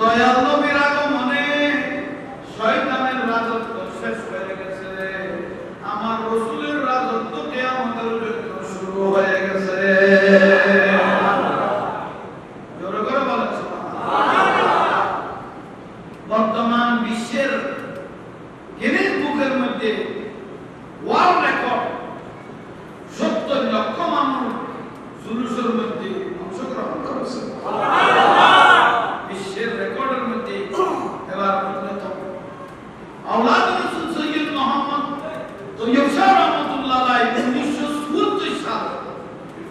দয়াল নবীর আগমনে শয়তানের রাজত্ব শেষ হয়ে গেছে আমার রসুলের রাজত্ব কে আমাদের শুরু হয়ে গেছে।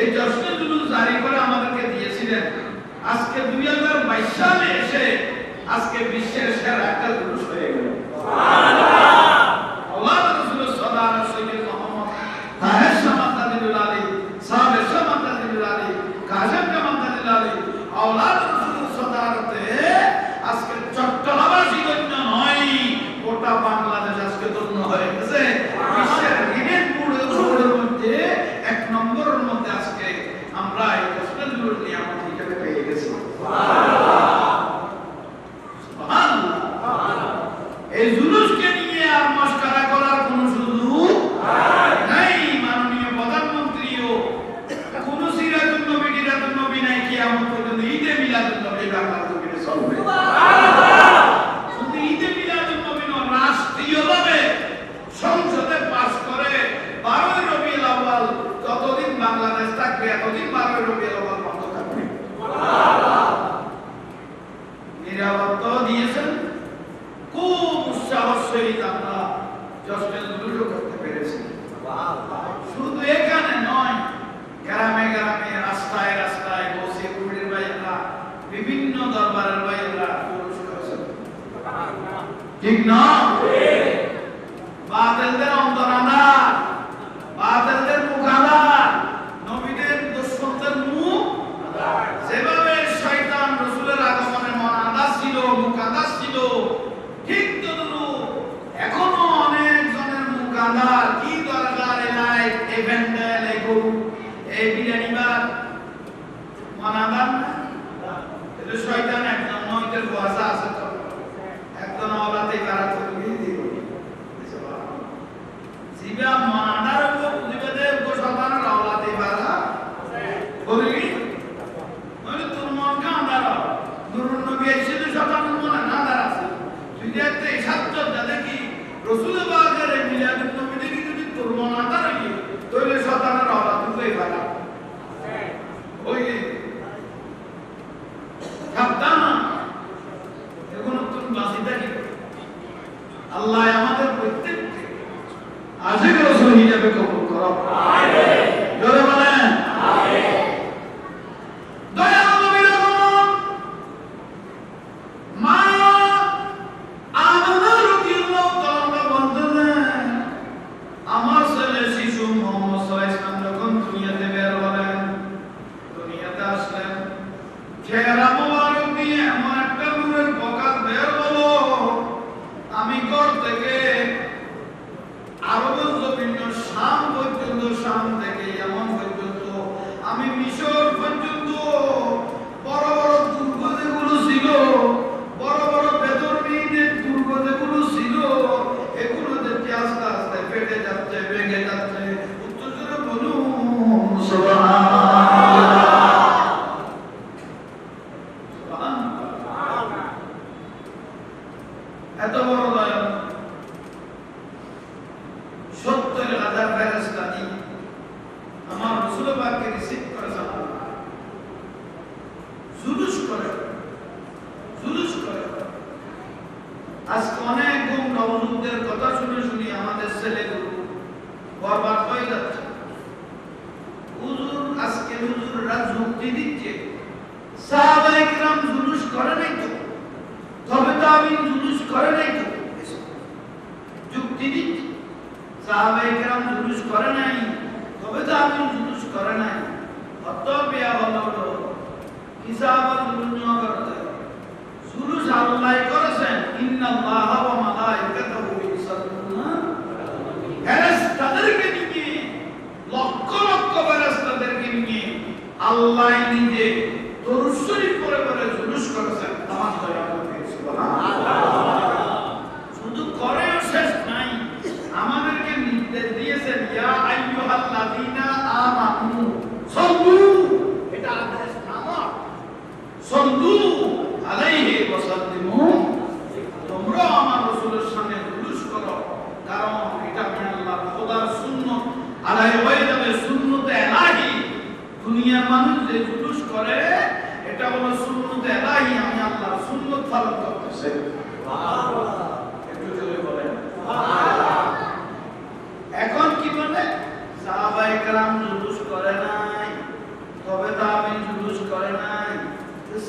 এই জশ্নগুলো জারি করে আমাদেরকে দিয়েছিলেন। আজকে দুই হাজার বাইশ সালে এসে আজকে বিশ্বের সেরা একটা পুরুষ হয়ে গেল। not হুজুররা যুক্তি দিচ্ছে। সাহাবায়ে کرام জুলুস করে নাই তো? তবে তো আমি জুলুস করে নাই তো? যুক্তি দিচ্ছে। সাহাবায়ে کرام জুলুস করে নাই, তবে তো আমি জুলুস করে নাই। অতপিয়া হলো হিসাবত দুনিয়া করতে? জুলুস আল্লাহ করেছেন। ইন্নাল্লাহ ওয়া মালাইকাতুহু ইউসাল্লুনা Allah'ın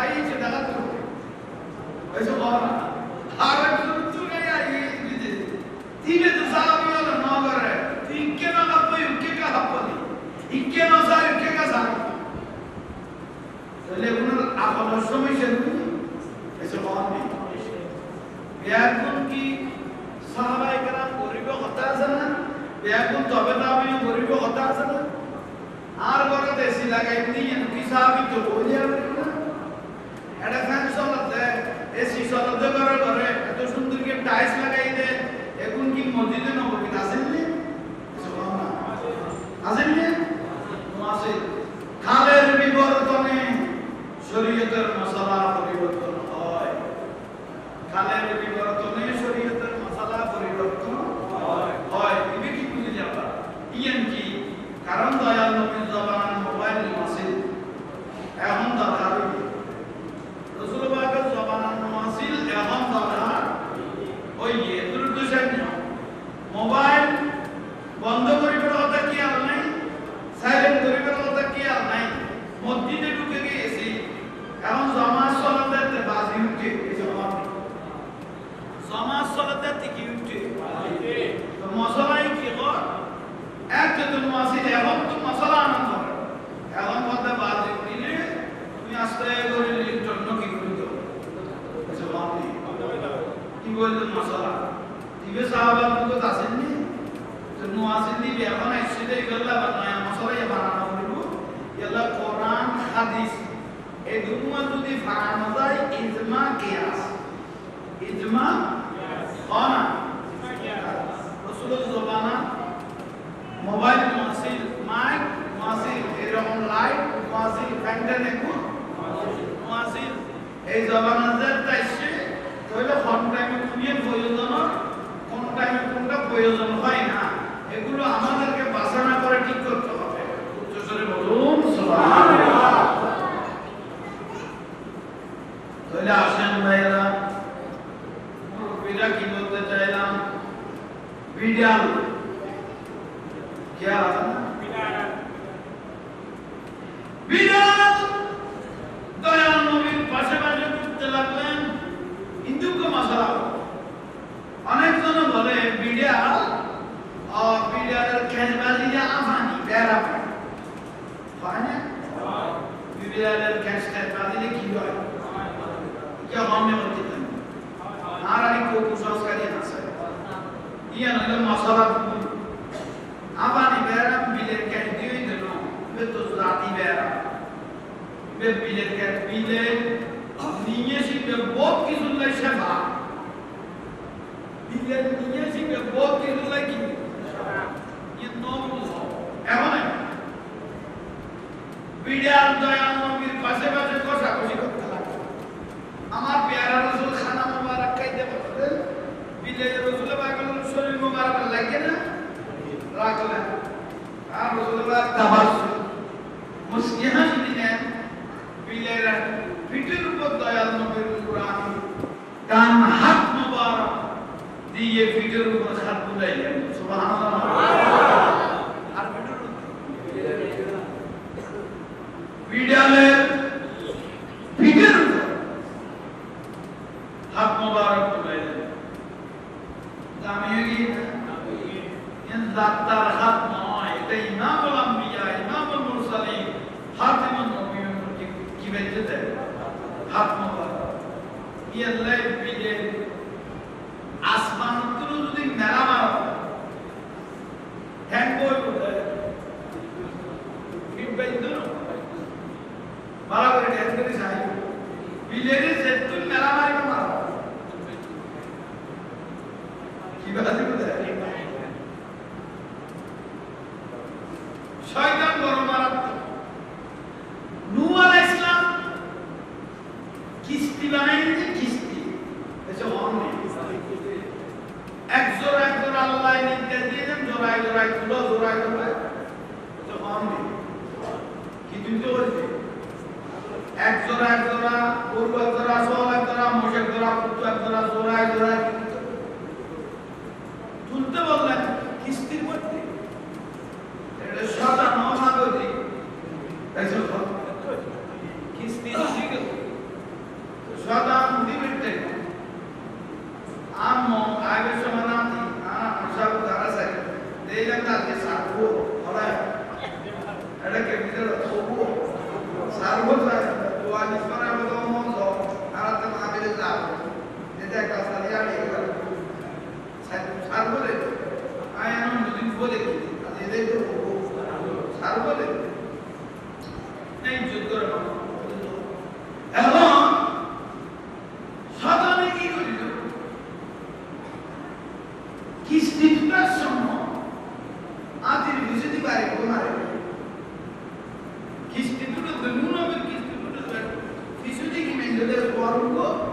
খাইয়েছে দেখার জন্য। ওইসব আর একজন চুরে আইয়ে বিদেশে তিনে তো সাহাবি হলো নগরে। তিনকে না হাপ্পো ইউকে কা হাপ্পো দি ইকে না সার ইউকে কা সার তাহলে কোন আপনার সময় সে এসব অনেক এখন কি সাহাবাই কেরাম গরিব কথা আছে না? এখন তবে তো আমি গরিব কথা আছে না? আর বড় দেশি লাগাই দিয়ে কি সাহাবি তো বলি আমি আছে খালের বিবর্তনে শরীয়তের মশলা পরিবর্তন হয় কালের বিবর্তনে শরীয়তের মশলা পরিবর্তন হয় হয় তুমি কি বুঝে যাবা ইয়ান কি কারণ দয়াল নবীর জবান মোবাইল আছে এখন দরকার রসুল পাকের জবান মাসিল এখন দরকার ওই দুর্দশান্য মোবাইল বন্ধ করিবার কথা কি আর নাই সাইলেন্ট করিবার কথা কি আর নাই মসজিদে ঢুকে গিয়েছি এখন জমা চলাতে বাজি উঠে এই জমা সমাজ চলাতে টিকি উঠে তো মশলাই কি কর এক তো তুমি আসিল এখন তো মশলা আনন্দ করে এখন কথা বাজে উঠিলে তুমি আস্তে করে জন্য কি করে দাও কি বললেন মশলা দিবে সাহাবার মুখত আসেননি তো নু আসেননি এখন এসে গেলা বানায় মশলা ইয়ে বানানো হইব এলা কোরআন হাদিস এই দুমা যদি বানানো যায় ইজমা কিয়াস ইজমা অনা রসুলের জবানা মোবাইল মাসিল মাইক মাসিল এরকম লাইট মাসিল ফ্যান্টেন একু মাসিল এই জবান যে তাইছে তাহলে কোন টাইমে কোন প্রয়োজন کیا بیدار دایان نوید پاسے پاسے کچھتے لگ لیں ہندو کا مسئلہ۔ انہیں کنوں بھلے بیدار اور بیدار کھینج بازی جا آفانی بیرا۔ پڑھا پاہنے بیدار کھینج کھینج بازی جا کی ہوئے کیا غامنے ہوتی تھا نارا ہی کو کچھ آس کا دیا نصر یہ نگل مسئلہ Avani bayram bilirken diyordu no. Ve tuzlati bayram. Ve bilirken bile niye şimdi bot kizunla şema. Bilen niye şimdi bot kizunla ki. Yednomuz. এমন বিডিআর দয়াল নবীর পাশে পাশে কষা কষি করতে লাগবে আমার পেয়ারা রসুল খানা মোবারক খাইতে পারতেন বিলে রসুল বাগান শরীর মোবারক লাগে না রাখলেন আর রসুল পাক তাবাসসুম মুসকি হাসি দিলেন বিলের পিঠের উপর দয়াল নবীর কোরআন ডান হাত মোবারক দিয়ে পিঠের উপর হাত বুলাইলেন সুবহানাল্লাহ আর পিঠের বিড়ালের পিঠের উপর হাত মোবারক তুলাইলেন দামিয়ে গিয়ে ইন জাত্তার হাত নয় এটা ইমামুল আম্বিয়া ইমামুল মুরসালিন হাতিমুন নবীর কি কি বেঁচে দেয় হাত মোবারক ইয়াল্লাই শয়তান বড় মারাত্মক। নূ আলাইহিস ইসলাম কিস্তি বানাই যে কিস্তি। এসে অন্য। এক জোড়া এক জোড়া আল্লাহ নির্দেশ দিয়েছেন জোড়ায় জোড়ায় তুলো, জোড়ায় জোড়ায়। এসে অন্য। কি কিন্তু বলছে এক জোড়া এক জোড়া পূর্ব এক জোড়া সহ এক জোড়া মোশ এক জোড়া পুত্র এক জোড়া জোড়া এক তুলতে বললেন, কিস্তির মধ্যে। এটা সাদা 按摩 나오는 거?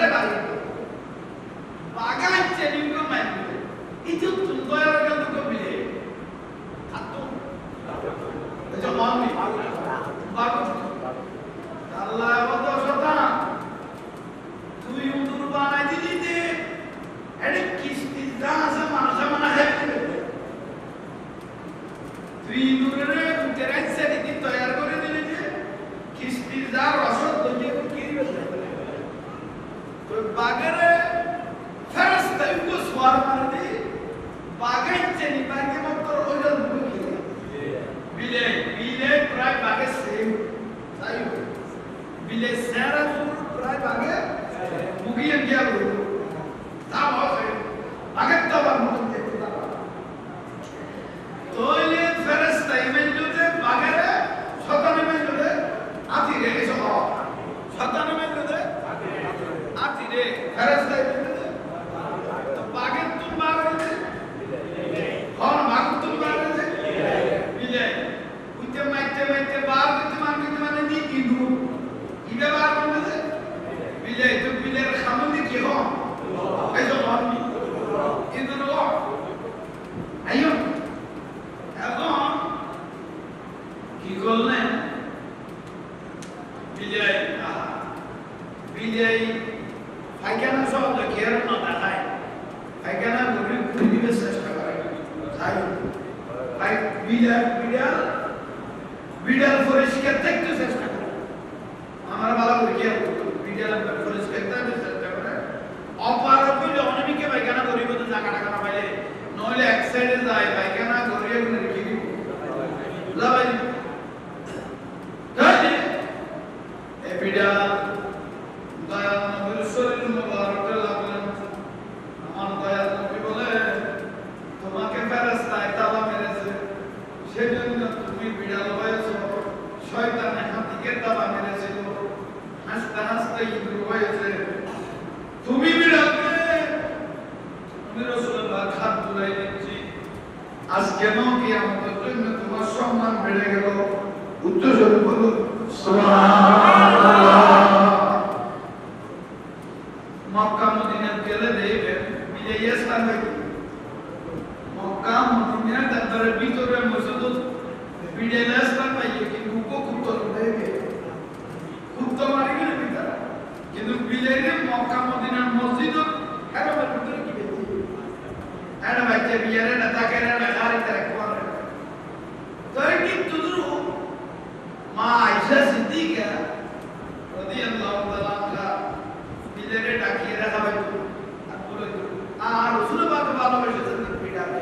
Andrea Mario Love Mecca Medina গেলে দেখবেন বিজয় দেখি মক্কা মদিনা তারপরে ভিতরে মসজিদ বিজয় স্থান পাইয়ে কিন্তু উপকুপ্ত দেখে কুপ্ত মারি গেলে ভিতরে। কিন্তু বিজয়ের মক্কা মদিনার মসজিদ এরা ভিতরে কি দেখি এরা বাচ্চা বিয়ারে না তাকে না গাড়ি তারা কোয়ার তাই কিন্তু দুরু মা আয়েশা সিদ্দিকা রাদিয়াল্লাহু তাআলা আনহা বিজয়ের ডাকিয়ে রাখা হয়তো আর বলে আর রসুল পাক ভালোবেসেছেন বিড়ালে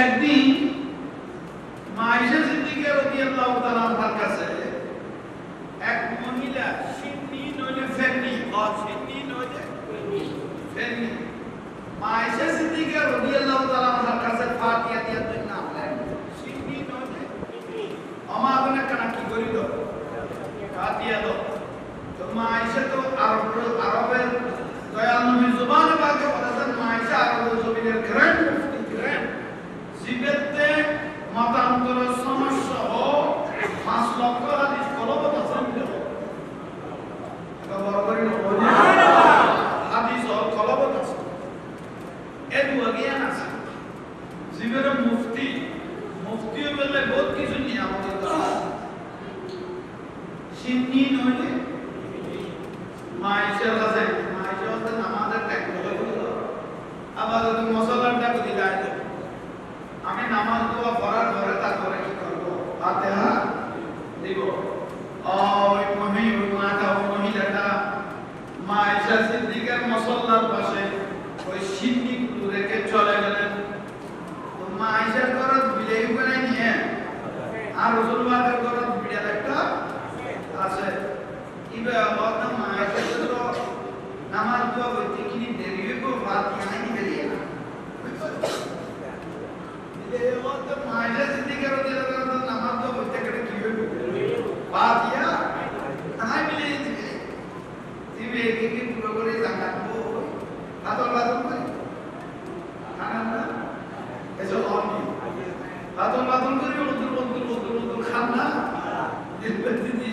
একদিন মা সিদ্দিকা রাদিয়াল্লাহু তাআলা আনহার কাছে, এক মহিলা সিন্নি নইলে ফেন্নি সিন্নি নইলে ফেন্নি মা আয়েশা সিদ্দিকা রাদিয়াল্লাহু তাআলা আনহার কাছে ফাতিহা দিয়া দুই নাম লেন সিন্নি নইলে আমা আপনে কানা কি করিল? দাও তো মা আয়েশা তো আরব আরবের দয়াল নবী জুবানে পাকে বলেছেন মা আয়েশা আরবের জমিনের গ্র্যান্ড মুফতি গ্র্যান্ড জিবেতে মতান্তর সমস্যা ও পাঁচ লক্ষ হাদিস কলবত আসাম দেব এটা বড় করে নবনি হাদিস ও কলবত আছে এ দুয়া জ্ঞান আছে জিবের মুফতি মুফতি বললে বহুত কিছু নিয়ে আমাদের দরকার সিন্নি নইলে মাইশের কাছে মাইশের কাছে নামাজের ট্যাগ করে আবার যদি মশলার ট্যাগ দিলাই আমি নামাজ দোয়া করার পরে তারপরে কি করব ফাতিহা দিব ওই মহি ওই মাটা ওই মহিলাটা মা আয়েশা সিদ্দিকার মসল্লার পাশে ওই সিন্নি গুলো রেখে চলে গেলেন তো মা আয়েশার ঘরে বিলেই করে নিয়ে রসুলবাদের ঘরে বিড়াল একটা আছে। ইবে আল্লাহ মা আয়েশা নামাজ দোয়া করতে কিনি দেরি হইব ফাতিহা নাই বেরিয়ে না মায়ের সিদ্দিকে রাদিয়াল্লাহু তাআলা নামাজ তো বলতে কেটে কি হইব ফাতিহা নাই মিলে দিবে দিবে কি কি পুরো করে জানাব আদর বাদর করে খানা না এসো অনি আদর বাদর করে উদুর উদুর উদুর উদুর খান না দিবে দিদি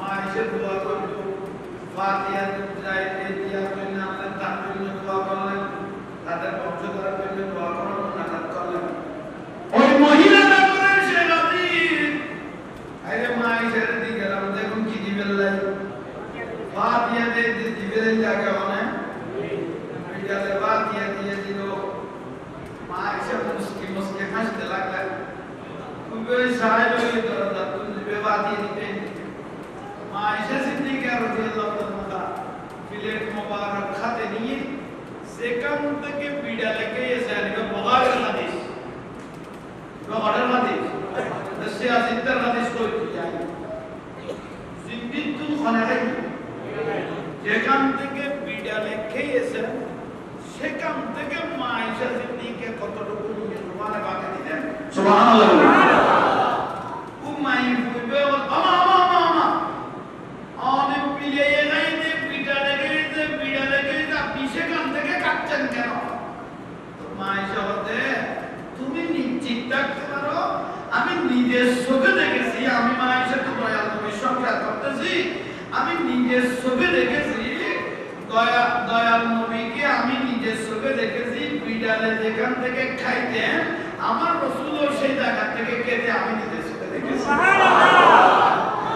মা এসে দোয়া করতো ফাতিহা যাই দিয়া জন্য আমাদের তার জন্য দোয়া করলেন তাদের বংশধরের জন্য দোয়া করার নাটক করলেন ওই মহিলাটা বলেন দিয়ে দিবেন জায়গা মানে বিদ্যালয়ে ফাতিহা দিয়ে দিল। মা এসে মুসকি মুসকি হাসতে লাগলেন সাহায্য হয়ে দরজা তুমি দিবে ফাতিহা দিতে এসে সিদ্দিকা রাদিয়াল্লাহু তাআলা প্লেট মোবারক খাতে নিয়ে সেখান থেকে বিড়া লেগে এসে আনবে বুখারীর হাদিস। বুখারীর হাদিস? সে আসিদ্দার হাদিস কই? যায় জিন্দিতু খানাই যেখান থেকে বিড়া লেগে এসে সেখান থেকে মা এসে সিদ্দিকে কতটুকু মানে বাকি দিলেন? সুবহানাল্লাহ।